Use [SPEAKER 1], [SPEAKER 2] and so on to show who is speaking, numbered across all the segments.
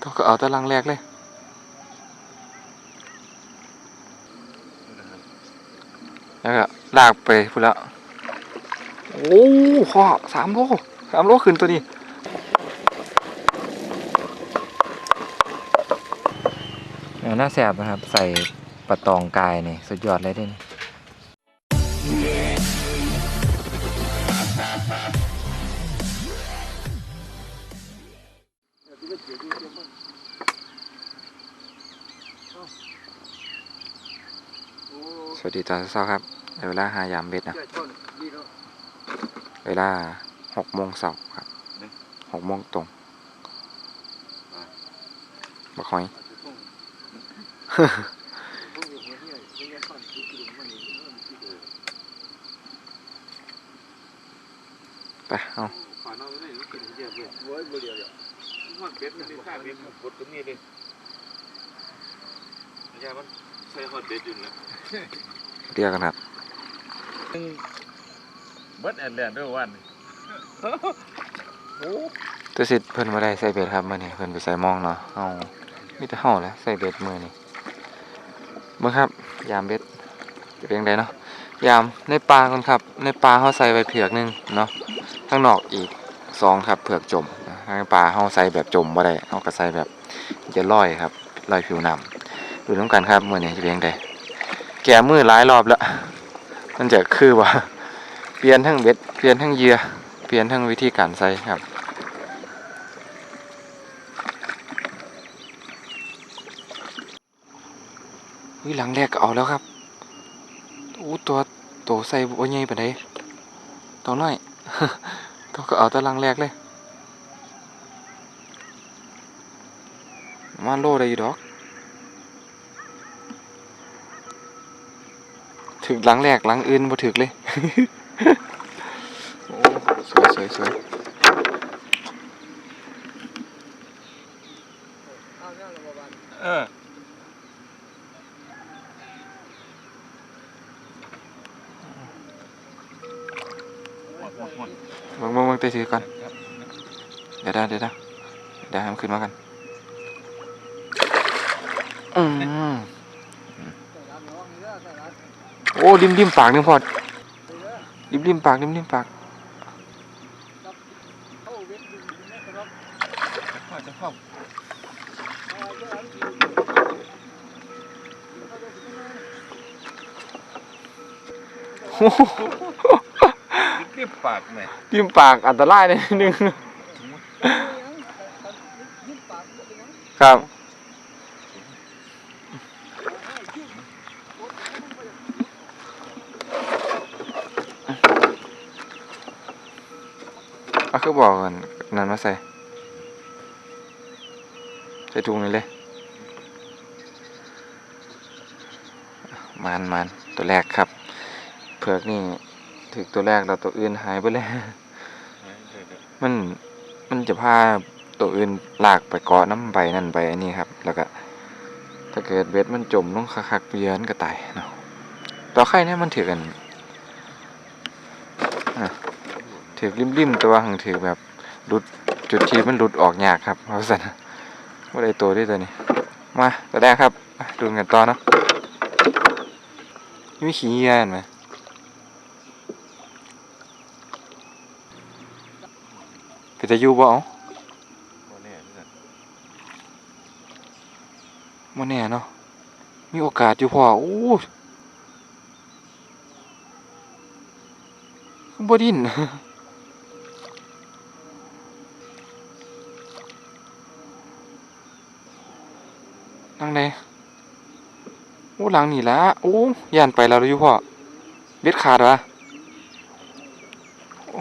[SPEAKER 1] เขาก็เอาแตะลังแรกเลย แล้วก็ลากไปพูดแล้ว โอ้พ่อสามโลสามโลขึ้นตัวนี้น่าแสบนะครับ ใส่ปลาตองกายนี่ สุดยอดเลยเด้น สวัสดีตอนเช้าครับ เวลาหายามเบ็ดนะ เวลาหกโมงเสาร์ครับหกโมงตรงบักหอยไปเอา
[SPEAKER 2] ขอนอนไม่ได้รู้สึกเจ็บเลยโว้ยบ่เดียวเดียวมันใส่ฮอดเป็ดอยู่นะ
[SPEAKER 1] เรียกกันครับ
[SPEAKER 2] เบิดแอนแลนด์ด้วยวันโอ้
[SPEAKER 1] ตัวสิทธิ์เพิ่นมาได้ใส่เบ็ดครับมื่อนี้เพิ่นไปใส่หมองเนาะเอามีแต่เฮาแหละใส่เบ็ดมือนี่เบิ่งครับ ยามเบ็ดจะเป็นจังไดเนาะยามในปลาก่อนครับ ในปลาเฮาใส่ไว้เผือกหนึงเนาะข้างนอกอีกสองครับเผือกจมในปลาเฮาใส่แบบจมบ่ได้เฮาก็ใส่แบบจะลอยครับลอยผิวน้ำดูน้ำกันครับมื้อนี้จะเป็นจังได แก่มือหลายรอบแล้ว มันจะคือว่า เปลี่ยนทั้งเบ็ด เปลี่ยนทั้งเยื่อเปลี่ยนทั้งวิธีการใส่ครับวิหลังแรกเอาแล้วครับอู้ตัวโตใส่บ่ใหญ่ปานใดตัวน้อยเขาก็เอาแตะลังแรกเลย มาโลได้อยู่ดอก ถึกหลังแรกหลังอื่นบ่ถึกเลย โอ้สวยสวยสวย
[SPEAKER 2] เออ
[SPEAKER 1] เบิ่งเบิ่งเบิ่งเตะถือก่อน เดี๋ยวได้เดี๋ยวได้เดี๋ยวให้มันขึ้นมากัน อืม โอ้ริมริมปากนึงพอดริมริมปากริมริมปาก
[SPEAKER 2] จะเข้า
[SPEAKER 1] โอ้โห
[SPEAKER 2] เก็บปากไหม
[SPEAKER 1] ริมปากอันตรายเลยนิดนึงครับ คือบอกกันนั่นมาใส่ ใส่ถุงนี่เลยมันมันตัวแรกครับ เผือกนี่ถึกตัวแรกแล้วตัวอื่นหายไปเลยมันมันจะพาตัวอื่นลากไปเกาะน้ำใบนั่นไปอันนี้ครับ แล้วก็ ถ้าเกิดเบ็ดมันจมลงคักๆเยือนก็ตายเนาะต่อไข่เนี่ยมันถือกันอะ ถือริมๆตัวหังถือแบบหลุดจุดที่มันหลุดออกยากครับเพราะฉะนั้นว่าได้ตัวด้วยตัวนี้มาตัวแรกครับดูกันต่อเนาะมีขี้เหี้ยเห็นไหมก็จะยู่บ่เอา
[SPEAKER 2] บ่แน่เพื่อน
[SPEAKER 1] บ่แน่เนาะมีโอกาสอยู่พ่อโอ้คือบ่ดิน นั่งใดโอ้หลังนี่ละโอ้ย่านไปแล้วอยู่พ่อเบ็ดขาดวะโอ้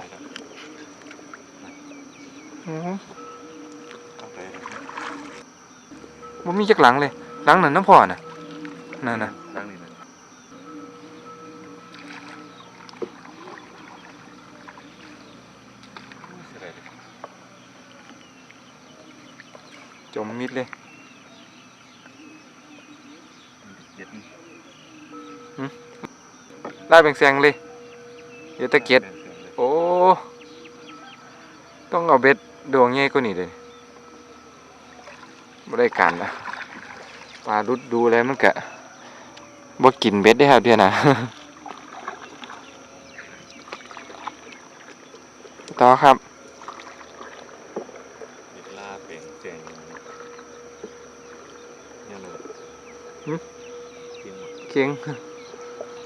[SPEAKER 1] โอ้
[SPEAKER 2] เอาไม่
[SPEAKER 1] มีจักหลังเลยหลังนั้นน้ำพ่อน่ะนั่นน่ะ
[SPEAKER 2] ตั้งนี่นะ
[SPEAKER 1] จมมิดเลย ลายแบงแซงเลยเดี๋ยวตะเกียดโอ้ ต้องเอาเบ็ดดวงใหญ่กว่านี้เลยบ่ได้การนะปลาดุดดูแล้วมันก็บ่กินเบ็ดได้ครับเดี๋ยวนะต่อครับ
[SPEAKER 2] เวลาเปลี่ยนแจงยังเลย
[SPEAKER 1] หึ
[SPEAKER 2] กินหมด
[SPEAKER 1] เก่ง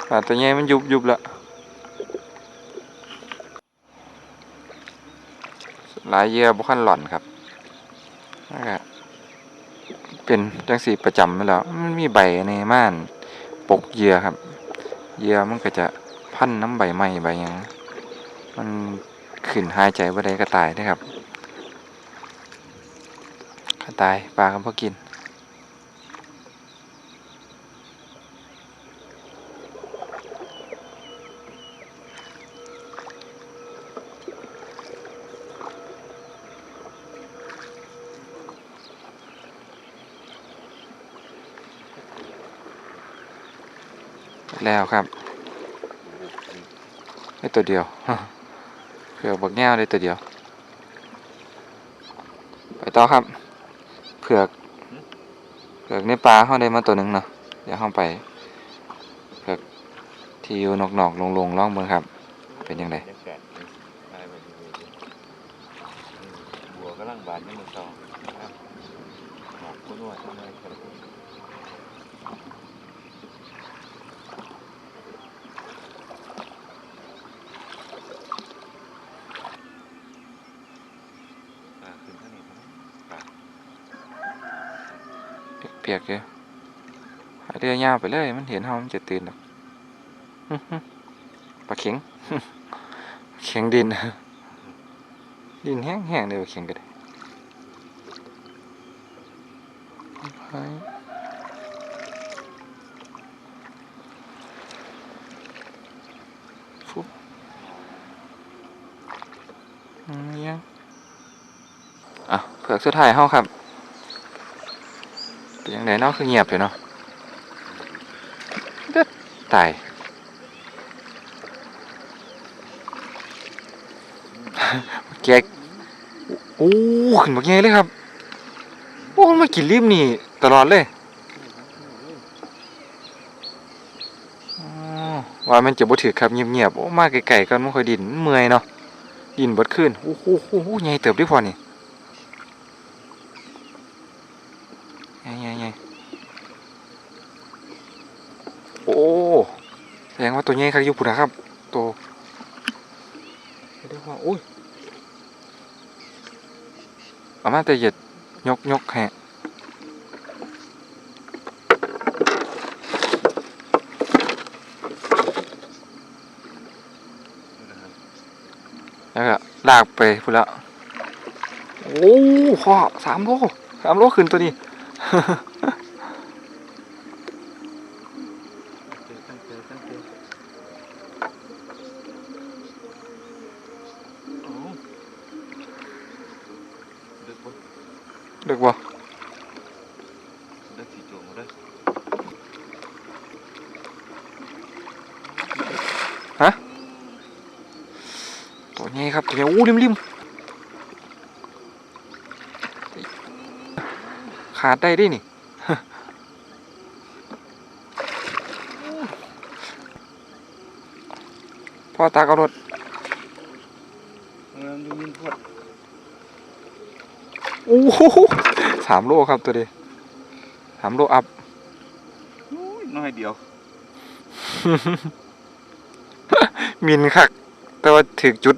[SPEAKER 1] ปลาตัวใหญ่มันยุบยุบละหลายเหยื่อบ่คันหล่อนครับนั่นก็เป็นจังสีประจำไปแล้ว มันมีใบในม่านปกเหยื่อครับเหยื่อมันก็จะพันน้ำใบไม้ใบยังมันขึ้นหายใจบ่ได้ก็ตายนะครับก็ตายปลาก็บ่กิน แล้วครับได้ตัวเดียวเผือกบักแง่ได้ตัวเดียว ไปต่อครับเผือกเผือกในปลาเข้าได้มาตัวหนึ่งเนาะเดี๋ยวเข้าไปเผือกที่อยู่นอกๆลงๆล่องเมืองครับ เป็นยังไง
[SPEAKER 2] บัวกำลังบานยังมือสองครับหมอกคุ้นว่าทำไมครับอ่าขึ้นเท่านี้ครับ
[SPEAKER 1] เปี ยกๆอยู่หาเรือยาวไปเลย มันเห็นเฮามันจะตื่นหรอกปลาเข็งเข็งดิน ดินแห้งๆเลยปลาเข็งก็ได้ไปฟุบอืมยังอะเผือกสุดท้ายเฮาครับ เป็นยังไงเนาะคือเงียบเลยเนาะตายแกโอ้ขึ้นบักใหญ่เลยครับ โอ้มันมากินริมนี่ตลอดเลยว่ามันจะบ่ถือครับเงียบๆโอ้มาไกลๆกันมันค่อยดินมันเมื่อยเนาะดินบดขึ้นโอ้โหใหญ่เติบเดิพอนี่ใหญ่ๆๆโอ้แสดงว่า ตัวใหญ่ครับยู่ปุ่นะครับตัวเดี๋ยวว่าโอ้ยเอามาแต่เหยียดยกยกแฮะแล้วก็ลากไปพูดแล้วโอ้พ่อสามโลสามโลขึ้นตัวนี้ รับตัวนี้อู้ริมริมขาดได้ดินี่พ่อตากเอารถ
[SPEAKER 2] เงินยูมินพอด
[SPEAKER 1] โอ้โหสามโลครับตัวเดียวสามโลอัพ
[SPEAKER 2] น้อยเดียว
[SPEAKER 1] มินคัก แต่ว่าถึกจุด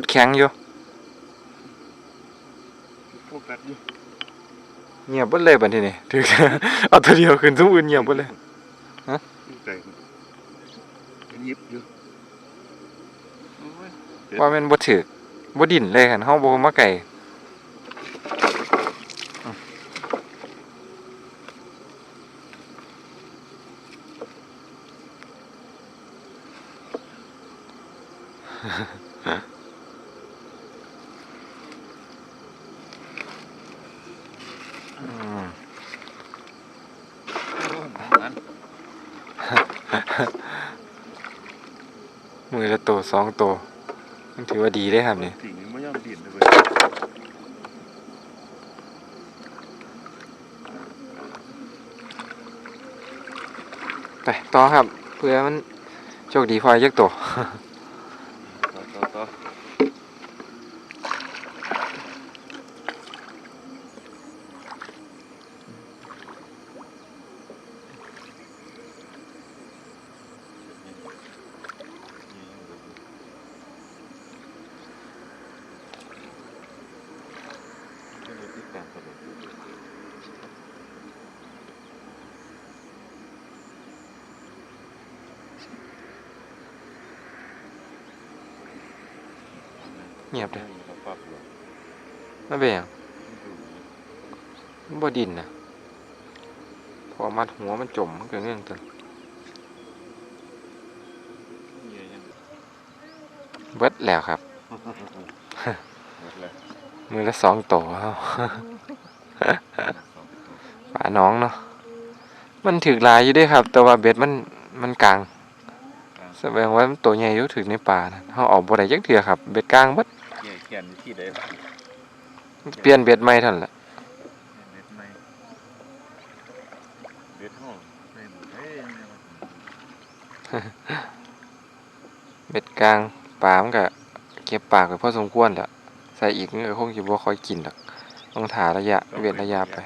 [SPEAKER 1] จุดแข็งอยู่
[SPEAKER 2] โฟกัสอยู่
[SPEAKER 1] เงียบเบิดเลยบัดทีนี้ถึกเอาตัวเดียวขึ้นทุกอื่นเงียบเบิดเลยฮะ
[SPEAKER 2] ไก่มันยิบอยู่โอ้ย
[SPEAKER 1] ว่าแมันบ่ถึกบ่ดิ่นเลยคันเฮาบ่มาไก สองตัวมันถือว่าดีได้ครับ
[SPEAKER 2] เนี่ย
[SPEAKER 1] ไปต่อครับ เพื่อมันโชคดีพอยักตัว เงียบเลย
[SPEAKER 2] ปรับหรอ
[SPEAKER 1] ไม่เป็นหยังมันบ่ดินนะพอมัดหัวมันจมมันก็เงื่อนตัว
[SPEAKER 2] เยอะยัง
[SPEAKER 1] เบิดแล้วครับ
[SPEAKER 2] หมดแล้ว
[SPEAKER 1] มือละสองตัวเอาปลาน้องเนาะ มันถึกหลายอยู่เด้วยครับ แต่ว่าเบ็ดมันมันกลางแสดงว่ามันตัวใหญ่อยู่ถึงในป่านะเขาเออกบ่ได้ยักเถื่อครับ เบ็ดกลางเบิด
[SPEAKER 2] เกี่ยเขียนที่ใดบ้าง
[SPEAKER 1] เปลี่ยนเบ็ดใหม่เท่านั้นแหละ
[SPEAKER 2] เบ็ดไม่เบ็ดห้องไม่หมดเฮ้ยไม่หมด
[SPEAKER 1] เบ็ดกลางปลามันก็เก็บปากไปพอสมควรแล้วใส่อีกมันก็คงสิบ่ค่อยกินดอกต้องถ่าระยะเว้นระยะไป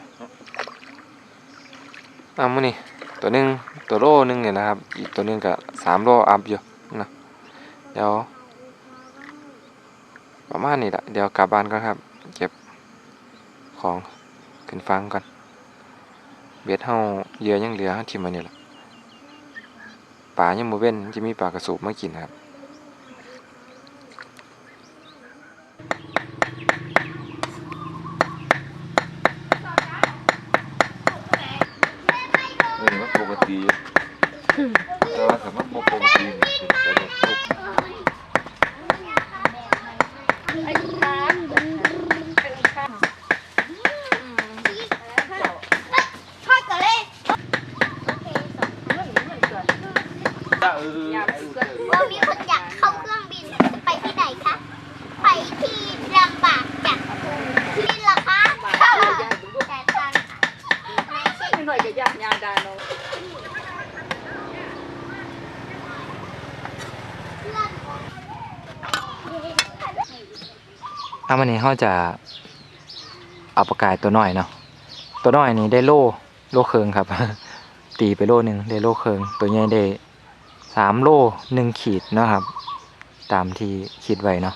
[SPEAKER 1] อะมื้อนี้ตัวหนึงตัวโลหนึงเนี่ยนะครับ อีกตัวหนึงก็สามโลอัพอยู่นะเดี๋ยว ประมาณนี้แหละเดี๋ยวกลับบ้านก่อนครับ เก็บของขึ้นฟังก่อนเบ็ดเฮาเยื่อยังเหลือทิ่มไว้นี่แหละปลายังโมเว้นจะมีปลากระสูบมากินครับ
[SPEAKER 2] เออมันปกติอยู่แต่ว่าถ้ามันบ่ปกตินี่เป็นแต่เด็กทุกข์
[SPEAKER 3] พ่อก็เลย
[SPEAKER 2] จ้าเออ
[SPEAKER 3] ว่ามีคนอยากเข้าเครื่องบินไปที่ไหนคะ ไปที่ลำบากจากที่เหรอคะแต่ตังค์ไม่ใช่
[SPEAKER 4] หน่อยจะยากยาดาโน
[SPEAKER 3] เพื่อน
[SPEAKER 1] ถ้าวันนี้เขาจะเอาปลากายตัวน้อยเนาะตัวน้อยนี้ได้โลโลเคิงครับ ตีไปโลหนึ่งได้โลเคิงตัวใหญ่ได้ สามโลหนึ่งขีดนะครับ ตามที่คิดไว้เนาะ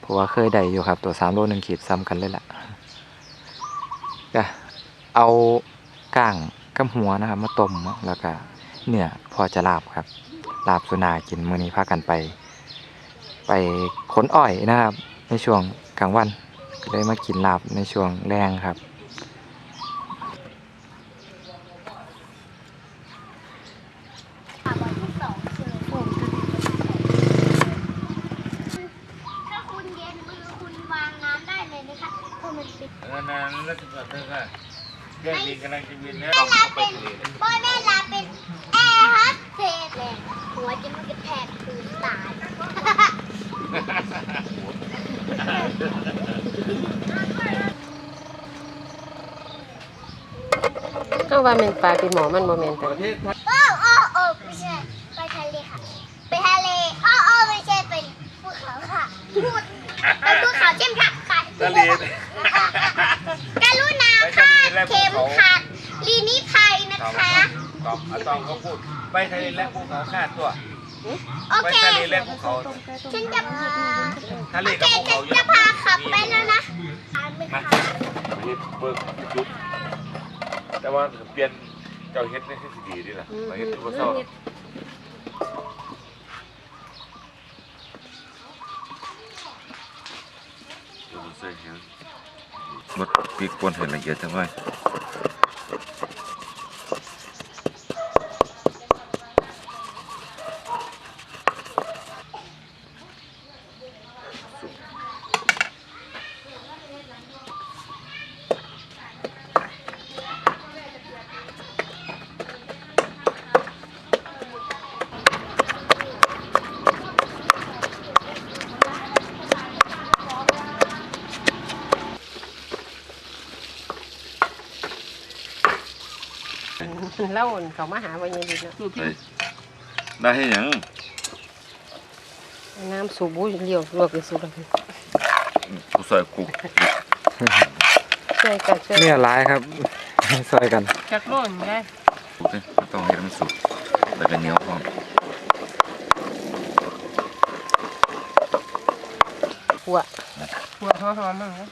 [SPEAKER 1] เพราะว่าเคยได้อยู่ครับ ตัวสามโลหนึ่งขีดซ้ำกันเลยล่ะก็เอาก้างกับหัวนะครับ มาต้มแล้วก็เนื้อพอจะลาบครับ ลาบสุนากินมื้อนี้พากันไป ไปขนอ้อยนะครับ ในช่วงกลางวันเลยมากินลาบในช่วงแรงครับ
[SPEAKER 3] วันที่สองคือถ้าคุณเย็นมือคุณวางน้ำได้เลยนะคะเพราะ มันปิด
[SPEAKER 2] เออนานแล้วจะกลับเถอะค่ะเครื่องบินกำลังจะบินแล้ว
[SPEAKER 3] แม่
[SPEAKER 2] ต้อง
[SPEAKER 3] ลา
[SPEAKER 2] เข้าไป
[SPEAKER 3] เป็น
[SPEAKER 2] ทะเล
[SPEAKER 3] บอยแม่ลาเป็นแอร์ฮัสเตสเลยหัวจะมันกระแทกพื้นตาย
[SPEAKER 4] ก็ว่าเป็นปลาเป็นหมอมันโมเมนต์
[SPEAKER 2] ประเทศไทย
[SPEAKER 3] โอ้โอ้โอ้ไม่ใช่ไปทะเลค่ะ ไปทะเลโอ้โอ้ไม่ใช่ไปภูเขาค่ะพูดไปภูเขาเช่นค่ะค่ะ
[SPEAKER 2] ทะเล
[SPEAKER 3] กรุณาค่ะ เข็มขัดลีนิภัยนะคะ
[SPEAKER 2] ตอบอะตอมก็พูดไปทะเลและภูเขาคาดตัว
[SPEAKER 3] โอ
[SPEAKER 2] ไป
[SPEAKER 3] เค
[SPEAKER 2] ทะเลและภูเขา
[SPEAKER 3] ฉันจะพา
[SPEAKER 2] ทะเล
[SPEAKER 3] โอเค
[SPEAKER 2] กับภู
[SPEAKER 3] ฉั
[SPEAKER 2] เขา
[SPEAKER 3] น
[SPEAKER 2] เย
[SPEAKER 3] จะ
[SPEAKER 2] อะ
[SPEAKER 3] พาขับไปแล้วนะอ่านไหม
[SPEAKER 2] มา
[SPEAKER 3] คะ
[SPEAKER 2] เฮ็ดเบิกจุดแต่ว่าเปลี่ยนเจ้าเฮ็ดในที่สิดีดีล่ะมาเฮ็ดที่บ่เศร้าตัวมันเสียเหี้ย หมดปีกปนให้ละเอียดจังไว้
[SPEAKER 4] เล่าเขามาหาว่ายังดีเนาะ
[SPEAKER 2] เฮ้ยได้ให้หยัง
[SPEAKER 4] น้ำสูบบุเลี้ยวลวกไปสูบแล้ว
[SPEAKER 2] ผู้ซอยกุก
[SPEAKER 4] ช่วยกันช่วย
[SPEAKER 1] เนี่ยร้ายครับ ซอยกัน
[SPEAKER 4] จักโน่นได้
[SPEAKER 2] กุกเนี่ยมันต้องให้มันสุกแล้วก็เหนียวพร้อม
[SPEAKER 4] หัวหัวหอมๆมั่งนะ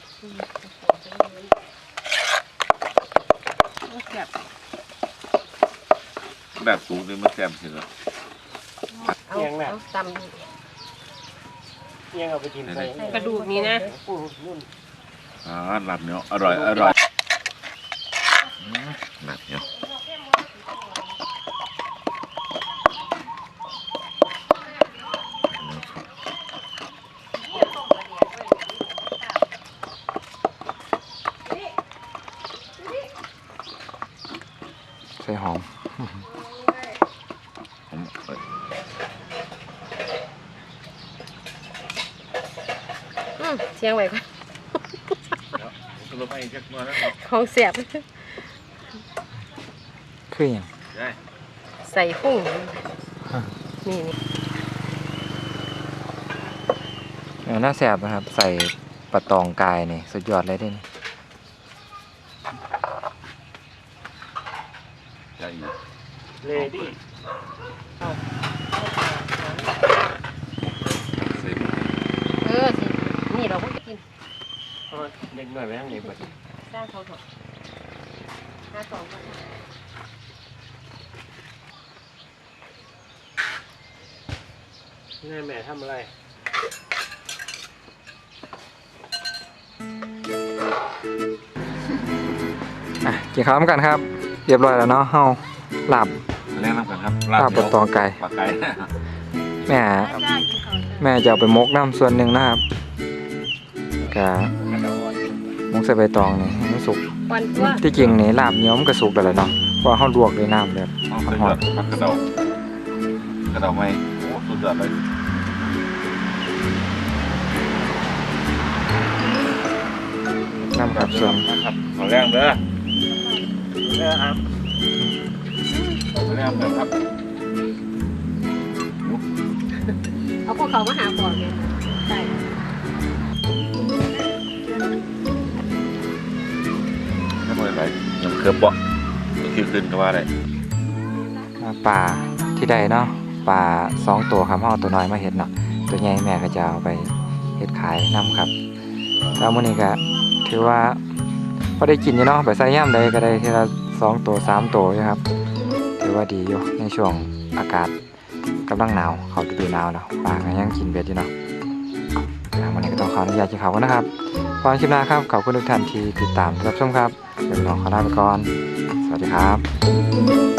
[SPEAKER 4] แซ่บ
[SPEAKER 2] แบบสุกนี่มันแซ่บสิละ
[SPEAKER 4] เอาเอาต
[SPEAKER 5] ยังเอาไปกินไปำ
[SPEAKER 4] กระดูกนี้นะ
[SPEAKER 2] อ่าหลับเหนียวอร่อยอร่อยอืมหลับเหนียว
[SPEAKER 1] ใส่หอม
[SPEAKER 2] ผมเอ้ย
[SPEAKER 4] อืมเสียงไว้ก่อน
[SPEAKER 2] สรุปให้จักมาแล้วครับ
[SPEAKER 4] ของแซ่บ
[SPEAKER 1] คืออย่าง
[SPEAKER 2] ได้
[SPEAKER 4] ใส่หุ้งนี่นี่
[SPEAKER 1] เออน่าแสบนะครับ ใส่ปลาตองกายนี่สุดยอดเลยเด้นี่
[SPEAKER 2] ได้อีก
[SPEAKER 5] เลยดิ
[SPEAKER 2] ใส่
[SPEAKER 4] เออสินี่เราเพิ่งกิน
[SPEAKER 5] เอาเด็ก หน่อยไปทางไหนบัด
[SPEAKER 4] สร้างเขาเถอะห้าสองก่อน
[SPEAKER 5] แม่แม่ทำอะไร
[SPEAKER 1] อะกินข้าวกันครับ เรียบร้อยแล้วเนาะเฮาหลับ
[SPEAKER 2] แรกน้ำกันครับ
[SPEAKER 1] ลาบปลาตองไก่
[SPEAKER 2] ปลาไก่
[SPEAKER 1] แม่แม่จะเอาไปมกน้ำส่วนหนึ่งนะครับกะ มกใส่ใบตองนี่ให้มันสุก
[SPEAKER 4] วันตัว
[SPEAKER 1] ที่จริงนี่ลาบเหนียวมันก็สุกแล้วแหละเนาะเพราะว่าเฮาลวกด้วยน้ำแบบ
[SPEAKER 2] เอาสุดยอดผักกระเดากระเดาไม่โอ้สุดยอดเลย
[SPEAKER 1] น้ำครับส่วน
[SPEAKER 2] นะครับขอแรงเด้อ
[SPEAKER 5] เออครับ
[SPEAKER 2] ขอแรงเด้อครับ
[SPEAKER 4] เอาพวกเขามาหาก่อนเลยใช่
[SPEAKER 2] ไม่เป็นไรยังเคือบบาะก็คือขึ้นก็ว่าได้
[SPEAKER 1] ปลาที่ใดเนาะปลาสองตัวครับเฮาเอาตัวน้อยมาเฮ็ดเนาะตัวใหญ่แม่ก็จะเอาไปเฮ็ดขายนํครับแล้วมื้อนี้ก็ถือว่าพอได้กินอยู่เนาะไปใส่ย่ามใดก็ได้ทีละสองตัวสามตัวอยู่ครับถือว่าดีอยู่ในช่วงอากาศกำลังหนาวเขาฤดูหนาวแล้วปลาก็ยังกินเบ็ดอยู่เนาะวันนี้ก็ต้องขออนุญาตกินข้าวกันนะครับพอคลิปหน้าครับขอบคุณทุกท่านที่ติดตามรับชมครับ เดี๋ยวเราขอลาไปก่อน สวัสดีครับ